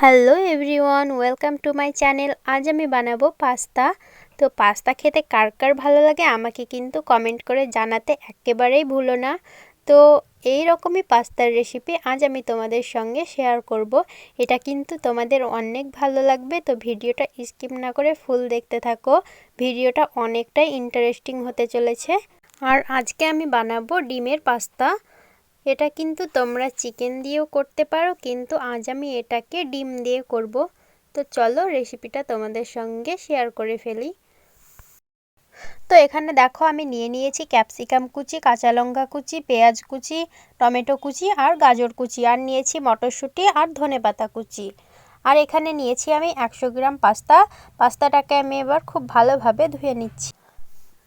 Hello everyone welcome to my channel আজ আমি বানাবো পাস্তা। তো পাস্তা খেতে কার কার ভালো লাগে আমাকে কিন্তু কমেন্ট করে জানাতে একেবারেই ভুলো না। তো এই রকমই পাস্তার রেসিপি আজ আমি তোমাদের সঙ্গে শেয়ার করব। এটা কিন্তু তোমাদের অনেক ভালো লাগবে, তো ভিডিওটা স্কিপ না করে ফুল দেখতে থাকো। ভিডিওটা অনেকটাই ইন্টারেস্টিং হতে চলেছে। আর আজকে আমি বানাবো ডিমের পাস্তা। এটা কিন্তু তোমরা চিকেন দিয়েও করতে পারো, কিন্তু আজ আমি এটাকে ডিম দিয়ে করব। তো চলো রেসিপিটা তোমাদের সঙ্গে শেয়ার করে ফেলি। তো এখানে দেখো আমি নিয়ে নিয়েছি ক্যাপসিকাম কুচি, কাঁচা লঙ্কা কুচি, পেঁয়াজ কুচি, টমেটো কুচি আর গাজর কুচি। আর নিয়েছি মটরশুঁটি আর ধনে পাতা কুচি। আর এখানে নিয়েছি আমি একশো গ্রাম পাস্তা। পাস্তাটাকে আমি এবার খুব ভালোভাবে ধুয়ে নিচ্ছি।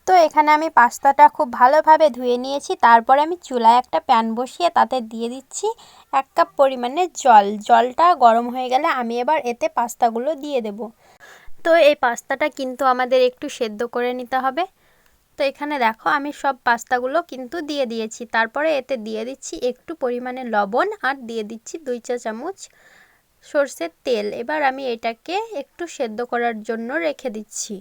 তো এখানে আমি পাস্তাটা খুব ভালোভাবে ধুয়ে নিয়েছি। তারপরে আমি চুলায় একটা প্যান বসিয়ে তাতে দিয়ে দিচ্ছি এক কাপ পরিমাণে জল। জলটা গরম হয়ে গেলে আমি এবার এতে পাস্তাগুলো দিয়ে দেব। তো এই পাস্তাটা কিন্তু আমাদের একটু সেদ্ধ করে নিতে হবে। তো এখানে দেখো আমি সব পাস্তাগুলো কিন্তু দিয়ে দিয়েছি। তারপরে এতে দিয়ে দিচ্ছি একটু পরিমাণে লবণ আর দিয়ে দিচ্ছি দুই চা চামচ সর্ষের তেল। এবার আমি এটাকে একটু সেদ্ধ করার জন্য রেখে দিচ্ছি।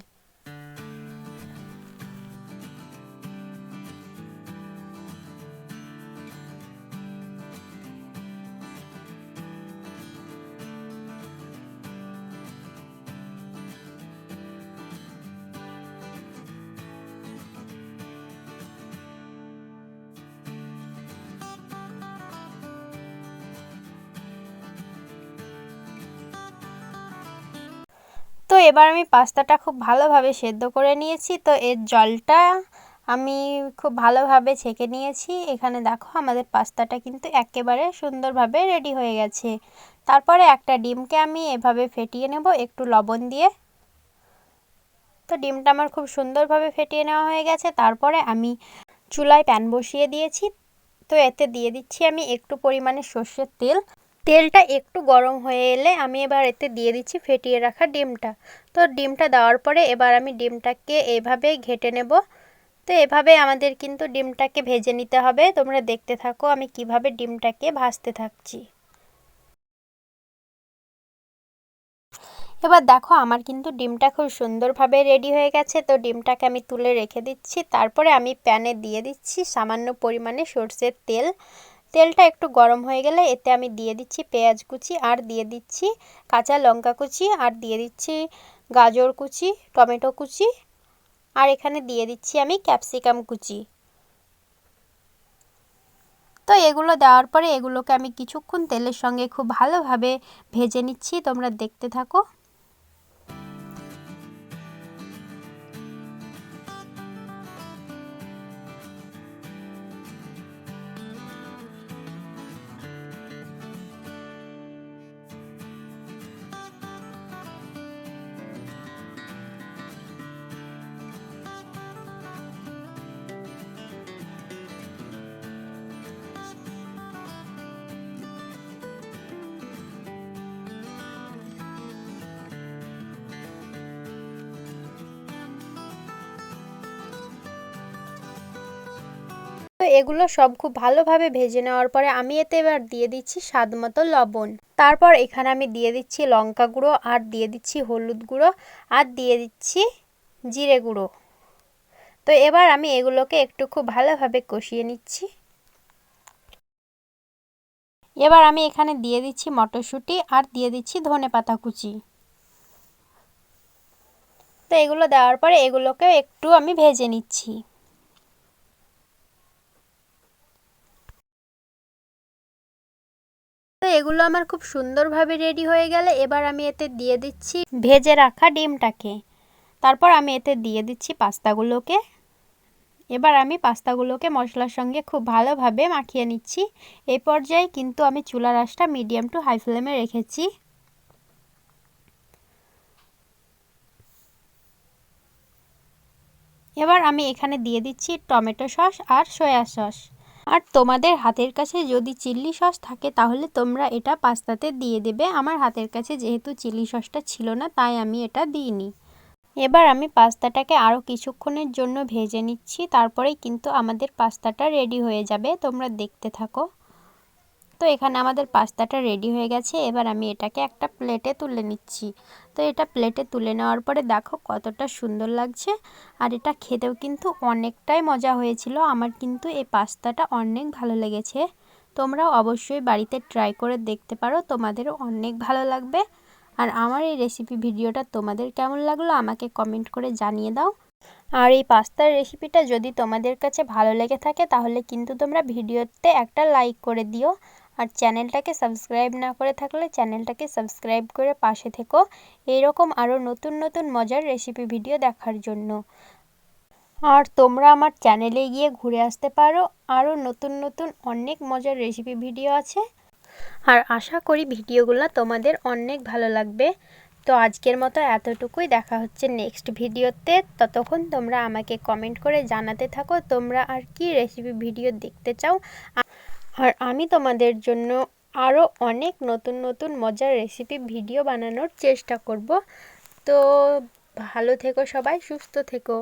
এবার আমি পাস্তাটা খুব ভালোভাবে সেদ্ধ করে নিয়েছি। তো এর জলটা আমি খুব ভালোভাবে ছেঁকে নিয়েছি। এখানে দেখো আমাদের পাস্তাটা কিন্তু একেবারে সুন্দরভাবে রেডি হয়ে গেছে। তারপরে একটা ডিমকে আমি এভাবে ফেটিয়ে নেব একটু লবণ দিয়ে। তো ডিমটা আমার খুব সুন্দরভাবে ফেটিয়ে নেওয়া হয়ে গেছে। তারপরে আমি চুলায় প্যান বসিয়ে দিয়েছি। তো এতে দিয়ে দিচ্ছি আমি একটু পরিমাণে সর্ষের তেল। তেলটা একটু গরম হয়ে এলে আমি এবার এতে দিয়ে দিচ্ছি ফেটিয়ে রাখা ডিমটা। তো ডিমটা দেওয়ার পরে এবার আমি ডিমটাকে এভাবেই ঘেটে নেব। তো এভাবে আমাদের কিন্তু ডিমটাকে ভেজে নিতে হবে। তোমরা দেখতে থাকো আমি কীভাবে ডিমটাকে ভাজতে থাকছি। এবার দেখো আমার কিন্তু ডিমটা খুব সুন্দরভাবে রেডি হয়ে গেছে। তো ডিমটাকে আমি তুলে রেখে দিচ্ছি। তারপরে আমি প্যানে দিয়ে দিচ্ছি সামান্য পরিমাণে সর্ষের তেল। তেলটা একটু গরম হয়ে গেলে এতে আমি দিয়ে দিচ্ছি পেঁয়াজ কুচি, আর দিয়ে দিচ্ছি কাঁচা লঙ্কা কুচি, আর দিয়ে দিচ্ছি গাজর কুচি, টমেটো কুচি, আর এখানে দিয়ে দিচ্ছি আমি ক্যাপসিকাম কুচি। তো এগুলো দেওয়ার পরে এগুলোকে আমি কিছুক্ষণ তেলের সঙ্গে খুব ভালোভাবে ভেজে নিচ্ছি, তোমরা দেখতে থাকো। এগুলো সব খুব ভালোভাবে ভেজে নেওয়ার পরে আমি এতে এবার দিয়ে দিচ্ছি স্বাদ মতো লবণ। তারপর এখানে আমি দিয়ে দিচ্ছি লঙ্কা গুঁড়ো আর দিয়ে দিচ্ছি হলুদ গুঁড়ো আর দিয়ে দিচ্ছি জিরে গুঁড়ো। তো এবার আমি এগুলোকে একটু খুব ভালোভাবে কষিয়ে নিচ্ছি। এবার আমি এখানে দিয়ে দিচ্ছি মটরশুঁটি আর দিয়ে দিচ্ছি ধনে পাতা কুচি। তো এগুলো দেওয়ার পরে এগুলোকে একটু আমি ভেজে নিচ্ছি। এগুলো আমার খুব সুন্দরভাবে রেডি হয়ে গেলে এবার আমি এতে দিয়ে দিচ্ছি ভেজে রাখা ডিমটাকে। তারপর আমি এতে দিয়ে দিচ্ছি পাস্তাগুলোকে। এবার আমি পাস্তাগুলোকে মশলার সঙ্গে খুব ভালোভাবে মাখিয়ে নিচ্ছি। এই পর্যায়ে কিন্তু আমি চুলা আঁশটা মিডিয়াম টু হাই ফ্লেমে রেখেছি। এবার আমি এখানে দিয়ে দিচ্ছি টমেটো সস আর সয়া সস। আর তোমাদের হাতের কাছে যদি চিল্লি সস থাকে, তাহলে তোমরা এটা পাস্তাতে দিয়ে দেবে। আমার হাতের কাছে যেহেতু চিলি সসটা ছিল না, তাই আমি এটা দিইনি। এবার আমি পাস্তাটাকে আরও কিছুক্ষণের জন্য ভেজে নিচ্ছি, তারপরেই কিন্তু আমাদের পাস্তাটা রেডি হয়ে যাবে। তোমরা দেখতে থাকো। তো এখানে আমাদের পাস্তাটা রেডি হয়ে গেছে। এবার আমি এটাকে একটা প্লেটে তুলে নিচ্ছি। তো এটা প্লেটে তুলে নেওয়ার পরে দেখো কতটা সুন্দর লাগছে। আর এটা খেতেও কিন্তু অনেকটাই মজা হয়েছিল। আমার কিন্তু এই পাস্তাটা অনেক ভালো লেগেছে। তোমরাও অবশ্যই বাড়িতে ট্রাই করে দেখতে পারো। তোমাদেরও অনেক ভালো লাগবে। আর আমার এই রেসিপি ভিডিওটা তোমাদের কেমন লাগল আমাকে কমেন্ট করে জানিয়ে দাও। আর এই পাস্তার রেসিপিটা যদি তোমাদের কাছে ভালো লেগে থাকে তাহলে কিন্তু তোমরা ভিডিওতে একটা লাইক করে দিও। আর চ্যানেলটাকে সাবস্ক্রাইব না করে থাকলে চ্যানেলটাকে সাবস্ক্রাইব করে পাশে থেকো। এইরকম আরও নতুন নতুন মজার রেসিপি ভিডিও দেখার জন্য। আর তোমরা আমার চ্যানেলে গিয়ে ঘুরে আসতে পারো। আরও নতুন নতুন অনেক মজার রেসিপি ভিডিও আছে। আর আশা করি ভিডিওগুলো তোমাদের অনেক ভালো লাগবে। তো আজকের মতো এতটুকুই। দেখা হচ্ছে নেক্সট ভিডিওতে ততক্ষণ তোমরা আমাকে কমেন্ট করে জানাতে থাকো। তোমরা আর কি রেসিপি ভিডিও দেখতে চাও? আর আমি তোমাদের জন্য আরও অনেক নতুন নতুন মজার রেসিপি ভিডিও বানানোর চেষ্টা করব। তো ভালো থেকো সবাই, সুস্থ থেকো।